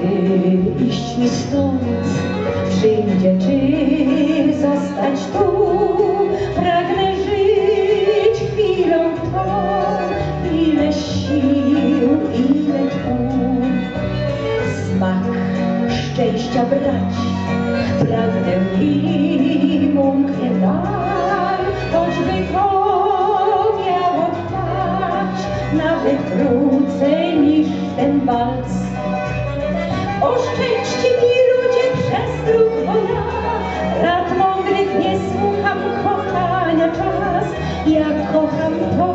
Czy iść mi stąd przyjdzie, czy zostać tu? Pragnę żyć chwilą tą, ile sił, ile tchu. Smak szczęścia brać, pragnę i mąkę daj, choćby to miało trwać nawet krócej niż ten wals. O szczęście mi ludzie przez ruch, bo ja rad mądrych nie słucham, kochania czas. Ja kocham, to